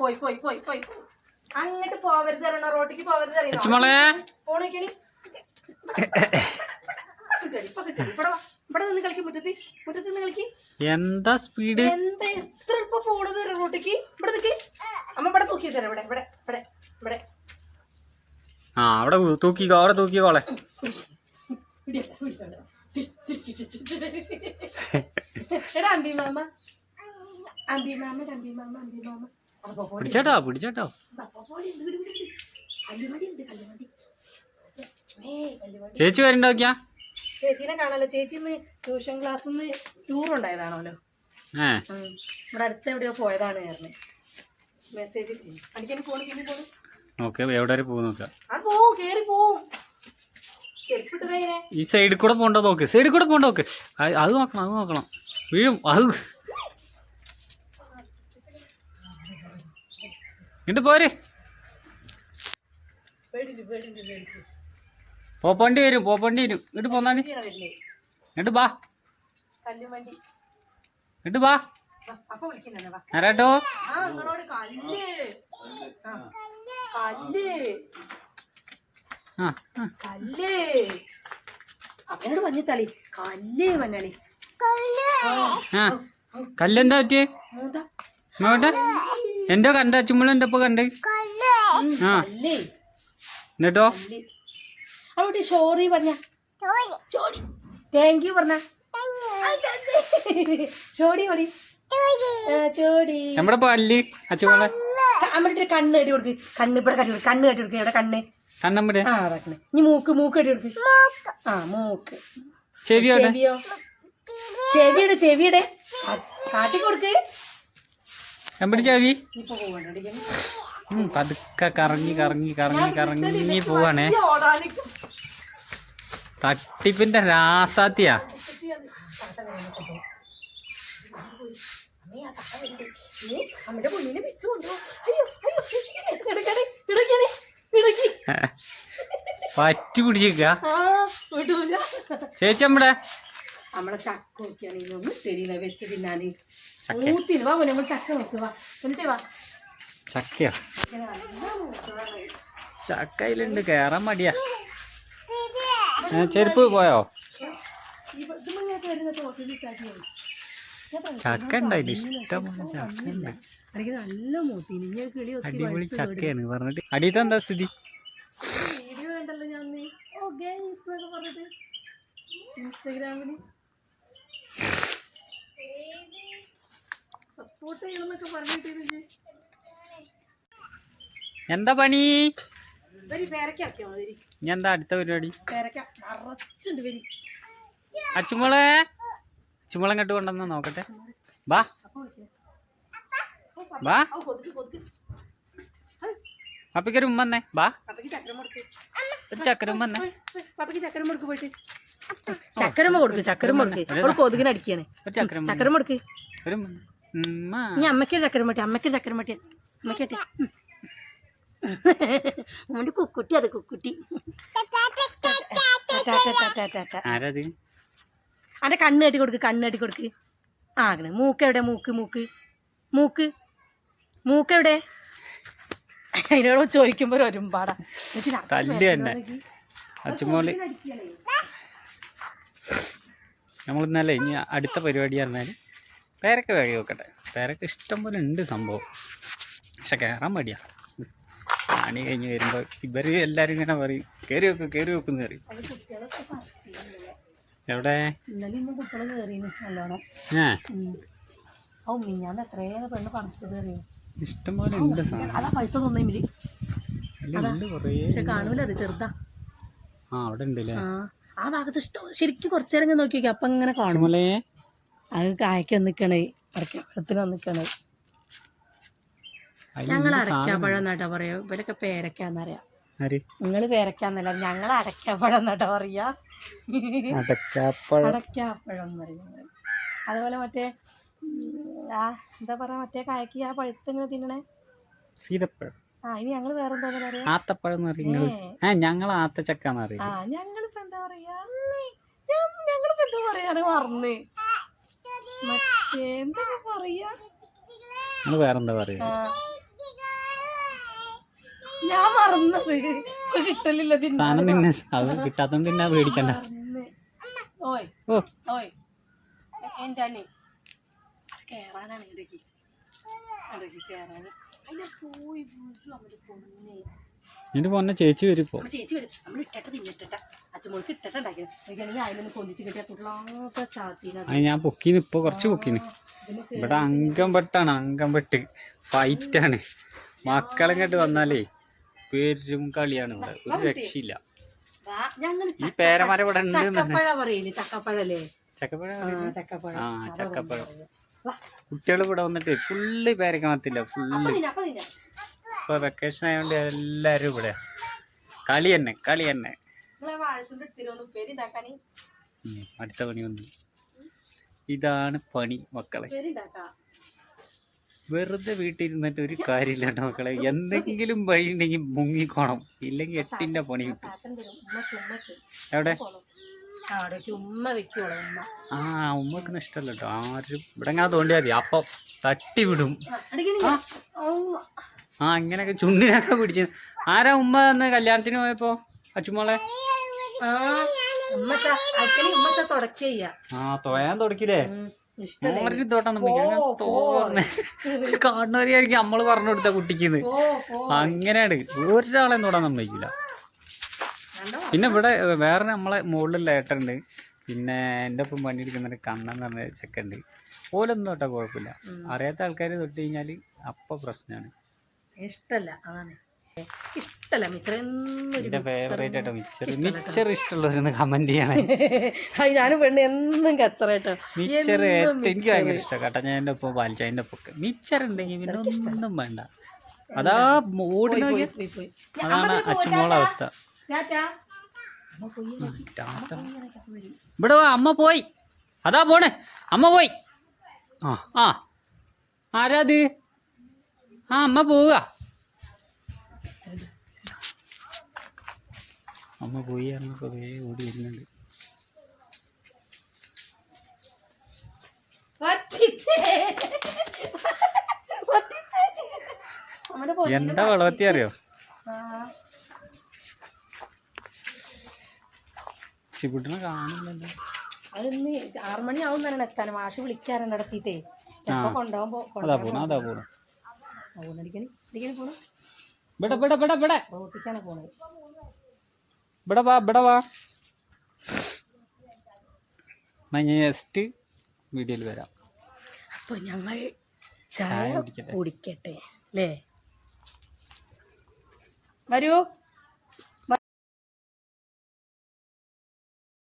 പോയി പോയി പോയി പോയി. അങ്ങോട്ട് പോവരുത് അറിയണോ? റോട്ടിക്ക് പോവരുത് അറിയണം? പോണേക്കണി എന്താ സ്പീഡ് എന്താ എത്ര എളുപ്പം പോണത് റോട്ടിക്ക്? ഇവിടെ നിൽക്ക് അമ്മ ഇവിടെ തൂക്കി തരാം ഇവിടെ ഇവിടെ ഇവിടെ ഇവിടെ. ആ അവിടെ തൂക്കിക്കോ അവിടെ തൂക്കിക്കോളെ. എടാ അമ്പി മാമ. അമ്പി മാമ അമ്പി മാമ അമ്പി മാമ. പിടിച്ചോട്ടോ പിടിച്ചോട്ടോ. ചേച്ചി വരണ്ടോക്കിയാ ചേച്ചീനെ കാണാലോ. ചേച്ചി ഇന്ന് ട്യൂഷൻ ക്ലാസ്സിൽ നിന്ന് ടൂർ ഉണ്ടായതാണല്ലോ. ഇവിടെ അടുത്ത് എവിടെയോ പോയതാണ് പറഞ്ഞത് മെസ്സേജ് അടിക്കാൻ ഫോൺ പിന്നെ പോണ്. നോക്ക് എവിടെ വരെ പോകും നോക്കാം. പോവും കേറി പോവും. ഈ സൈഡിൽ കൂടെ പോണ്ടോ നോക്ക് സൈഡിൽ കൂടെ പോണ്ടോ നോക്ക്. അത് നോക്കണം അത് നോക്കണം. വീഴും അത് ഇങ്ങോട്ട് പോര്. പോപ്പണ്ടി വരും പോപ്പണ്ടി വരും. ഇങ്ങോട്ട് പോന്നാണ് ഇങ്ങോട്ട് ബാ ഇങ്ങോട്ട് ബാ വാ, അപ്പൊ വിളിക്കുന്നേ വാ. നേരാട്ടോ ആ നിങ്ങളോട് കല്ല്. ആ, കല്ല്. ആ ആ. കല്ല്. അവനോട് മഞ്ഞത്തളി കല്ല് മഞ്ഞളി ആ കല്ലെന്താ പറ്റിയേ? എന്തോ കണ്ട? ചുമ്മളെന്റെ എന്റെ കണ്ട്. ആ. എന്നിട്ടോ? അവിടെ സോറി പറഞ്ഞ. ചോടി താങ്ക് യു പറഞ്ഞ. ചോടി ഓടി ആ, ചോടി നമ്മുടെ പല്ല്. അച്ചുമോളെ. അമ്മയുടെ കണ്ണ് കെട്ടി കൊടുക്ക്. കണ്ണ് ഇവിടെ കട്ടി കൊടുക്ക്. കണ്ണ് കെട്ടി കൊടുക്ക്. ഇവിടെ കണ്ണ്. കണ്ണമ്മടെ ആ അതാക്കണേ ഇനി മൂക്ക് മൂക്ക് കെട്ടി കൊടുക്ക്. ആ മൂക്ക്. ചെവിയോ ചെവിയോ? ചെവിയുടെ ചെവിയുടെ. കാട്ടി കൊടുക്ക്. ചാവി ഉം, പതുക്കെ കറങ്ങി കറങ്ങി കറങ്ങി കറങ്ങി പോവാണേ. തട്ടിപ്പിന്റെ രാസാത്തിയാ. പറ്റി പിടിച്ചിക്ക ആ ചേച്ചി നമ്മടെ നമ്മളെ ചക്ക നോക്കിയാണെങ്കിൽ ഒന്ന് തെരീല വെച്ച് ചക്ക. മൂത്തിന് വാ ചക്ക നോക്ക് വാ എന്നിട്ട് വാ. ചക്കയോ. ചക്കയിലുണ്ട്. കേറാൻ മടിയാ. ചെരുപ്പ് പോയോ? ചക്ക ഉണ്ടായില്ല ഇഷ്ടം ചക്ക ഉണ്ട്. അടിപൊളി ചക്കയാണ്. പറഞ്ഞിട്ട് അടിയത്തെ എന്താ സ്ഥിതി? വീഡിയോ കണ്ടല്ലോ ഞാൻ അന്ന്. ഓ ഗൈസ് എന്നൊക്കെ പറഞ്ഞിട്ട് ഇൻസ്റ്റാഗ്രാമിൽ സപ്പോർട്ട് ചെയ്യണമെന്നൊക്കെ പറഞ്ഞിട്ട് എന്താ പണി? ഞാൻ എന്താ അടുത്ത പരിപാടി? അച്ചുമോളെ? അച്ചുമോളെ ഇങ്ങോട്ട് കൊണ്ടുവന്ന നോക്കട്ടെ. ബാ ബാ പപ്പിക്കൊരു ഉമ്മ വന്നേ. ബാ ഒരു ചക്കര ഉമ്മ വന്നേ പപ്പയ്ക്ക് ചക്കരം കൊടുക്ക് പോയിട്ട്. ചക്കരമ്മ കൊടുക്ക് ചക്കരമ്മ കൊടുക്ക്. അവൾ കൊതുകിന് അടിക്കാണ് ചക്കര ഉമ്മ ചക്കരം കൊടുക്ക്. ഒരു ഇനി അമ്മയ്ക്കൊരു ചക്കരം മട്ടി അമ്മയ്ക്ക് ചക്കരം മട്ടി അമ്മയ്ക്കട്ടെ അമ്മന്റെ കുക്കുട്ടി അത് കുക്കുട്ടി. അതെ കണ്ണ് കെട്ടി കൊടുക്ക് കണ്ണ് കെട്ടി കൊടുക്ക്. ആകണേ മൂക്ക് എവിടെ? മൂക്ക് മൂക്ക്. മൂക്ക്. മൂക്ക് എവിടെ? അതിനോട് ചോദിക്കുമ്പോ ഒരു ഒരുമ്പാടാ നമ്മളിന്നല്ലേ രാത്രി തന്നെ. നമ്മൾ ഇന്നലെ ഇനി അടുത്ത പരിപാടി പറഞ്ഞാൽ പേരൊക്കെ വേഗം വെക്കട്ടെ പേരൊക്കെ ഇഷ്ടം പോലെ ഉണ്ട് സംഭവം. പക്ഷെ കയറാൻ മടിയാ. പണി കഴിഞ്ഞ് വരുമ്പോൾ ഇവർ എല്ലാവരും ഇങ്ങനെ പറയും കയറി വെക്കും കയറി വെക്കുന്ന പറയും. എവിടെ? ഇഷ്ടം പോലെ ഉണ്ട് സാധനം. അതാ കാണൂല ചെറുതാ. ആ അവിടെ ഉണ്ട് അല്ലേ ആ ഭാഗത്ത് ഇഷ്ടം ശരിക്കും കുറച്ചേരം നോക്കി നോക്കി അപ്പൊ ഇങ്ങനെ കാണും. അച്ചുമോളെ അത് കായ്ക്ക് വന്നിക്കണേ. അടയ്ക്കാപ്പഴത്തിന് വന്നിക്കണേ. ഞങ്ങൾ അടയ്ക്കാപ്പഴം എന്നാട്ടാ പറയാ. ഇവരൊക്കെ പേരക്കാന്നറിയാം. നിങ്ങൾ പേരക്കാന്നല്ല ഞങ്ങൾ അടക്കാപ്പഴം എന്നാട്ടാ പറയാ. അടക്കാപ്പഴം എന്ന് പറയുന്നത് അതുപോലെ മറ്റേ ആ എന്താ പറയാ മറ്റേ കായ്ക്ക് ആ പഴുത്തിങ്ങനെ തിന്നണേ? സീതപ്പഴം. ആ ഇനി ഞങ്ങൾ വേറെന്താ പറയാ? ആത്തപ്പഴം. ആ ഞങ്ങൾ ആത്തച്ചക്കാന്ന് ആ അറിയാം ഞങ്ങളിപ്പോ എന്താ പറയാ? ഞങ്ങളിപ്പോ എന്താ പറയാ മറന്ന്. മറ്റേ എന്താ പറയാ? വേറെന്താ പറയുക ഞാൻ മറന്നത്. ഇപ്പൊ കിട്ടലില്ല സാധനം തിന്നാൻ അത് കിട്ടാത്തോണ്ട് പിന്നെ പേടിക്കണ്ട. ഓയ് ഓയ്. എന്റെ അണ്ണി കേറാനാണ് ഇടയ്ക്ക്. ഇടയ്ക്ക് കേറാന്. അതിനെ പോയി വീട്ടിൽ അമ്മ പൊന്നെ. എന്നിട്ട് പൊന്നെ ചേച്ചി വരും ചേച്ചി വരും. നമ്മൾ ഇട്ടട്ട തിന്നിട്ട അച്ഛമ്മൾക്ക് ഇട്ടട്ട ഉണ്ടാക്കിയത്. അതിലൊന്ന് കിട്ടിയ അത് ഞാൻ പൊക്കീന് ഇപ്പോൾ കുറച്ച് പൊക്കീന്. ഇവിടെ അങ്കം വെട്ട് ഫൈറ്റാണ്. മക്കളിങ്ങോട്ട് വന്നാലേ പേരും കളിയാണ് ഇവിടെ. ഒരു രക്ഷയില്ല. ഈ പേരമരം ഇവിടെ ഉണ്ട് ചക്കപ്പഴ പറയില്ലേ? ചക്കപ്പഴല്ലേ? ചക്കപ്പഴം ആ ചക്കപ്പഴം. കുട്ടികൾ ഇവിടെ വന്നിട്ട് ഫുള്ള് പേരക്കണത്തില്ല ഫുള്ള്. ഇപ്പൊ വെക്കേഷൻ ആയതുകൊണ്ട് എല്ലാരും ഇവിടെ. കളി തന്നെ കളി തന്നെ. അടുത്ത പണി വന്നു. ഇതാണ് പണി മക്കളെ. വെറുതെ വീട്ടിൽ ഇരുന്നിട്ട് ഒരു കാര്യമില്ല കേട്ടോ മക്കളെ. എന്തെങ്കിലും വഴി ഉണ്ടെങ്കിൽ മുങ്ങിക്കോണം. ഇല്ലെങ്കിൽ എട്ടിന്റെ പണി കിട്ടും. എവിടെ? ആ ഉമ്മക്ക് ഇഷ്ടമല്ല കേട്ടോ. ആരും ഇവിടെ അങ്ങനെ തോണ്ടിയാൽ മതി. അപ്പം തട്ടി വിടും. ആ, അങ്ങനെയൊക്കെ ചുണ്ടിനൊക്കെ പിടിച്ചു. ആരാ ഉമ്മ തന്നെ കല്യാണത്തിന് പോയപ്പോ? അച്ചുമോളെ ആ തോയാൻ തുടക്കില്ലേ ഒരു തോട്ടം കാണുന്നവരെയായിരിക്കും നമ്മൾ പറഞ്ഞു കൊടുത്ത കുട്ടിക്ക് അങ്ങനെയാണ്. ഒരാളെ തൊടാൻ സമ്മതിക്കില്ല പിന്നെ ഇവിടെ വേറെ നമ്മളെ മുകളിലുള്ള ഏട്ടുണ്ട് പിന്നെ എന്റെ ഒപ്പം പണിയെടുക്കുന്ന ഒരു കണ്ണൻ എന്ന് പറഞ്ഞ ചെക്കുണ്ട് ഓലൊന്നും തൊട്ടാ കുഴപ്പമില്ല. അറിയാത്ത ആൾക്കാർ തൊട്ട് കഴിഞ്ഞാൽ അപ്പം പ്രശ്നമാണ്. ഇഷ്ടല്ല അതാണ്. ഇഷ്ടല്ല മിച്ചർ എന്നൊരു മിച്ചർ മിച്ചർ ഇഷ്ടമുള്ളവരൊന്ന് കമന്റ് ചെയ്യണേ. ഞാനും പെണ്ണ് എന്നും കച്ചറേട്ടോ മിച്ചർ എനിക്ക് ഭയങ്കര ഇഷ്ടമാണ് കേട്ടോ ഞാൻ എന്റെ ഒപ്പം പാലിച്ച ഒപ്പം മിച്ചർ ഉണ്ടെങ്കിൽ പിന്നെ ഒന്നും വേണ്ട. അതാ ഓടി അതാണ് അച്ചുമോളെ അവസ്ഥ. ഇവിടെ അമ്മ പോയി. അതാ പോണേ. അമ്മ പോയി. ആ. ആ. ആരാത് ആ അമ്മ പോവുക. അമ്മ പോയി ദേ ഓടി വരുന്നുണ്ട്. എന്താ വളവത്തി അറിയോ? ആ. കാണുന്നില്ല കാണില്ലല്ലോ അതൊന്ന് ആറു മണി ആവും തന്നെ എത്താനും മാഷ് വിളിക്കാറുണ്ട് നടത്തിയിട്ടേ കൊണ്ടുപോകുമ്പോ അതാ പോണു അതാ പോണു. അടിക്കണി അടിക്കണി പോണു ഇവിടെ ഇവിടെ ഇവിടെ ഇവിടെ റോട്ടിക്കാണ് പോണത് ഇവിടെ വാ ഇവിടെ വാ. എന്നാ ഞാൻ ജസ്റ്റ് വീഡിയോയിൽ വരാം. അപ്പൊ ഞങ്ങൾ ചായ കുടിക്കട്ടെ അല്ലേ? വരൂ.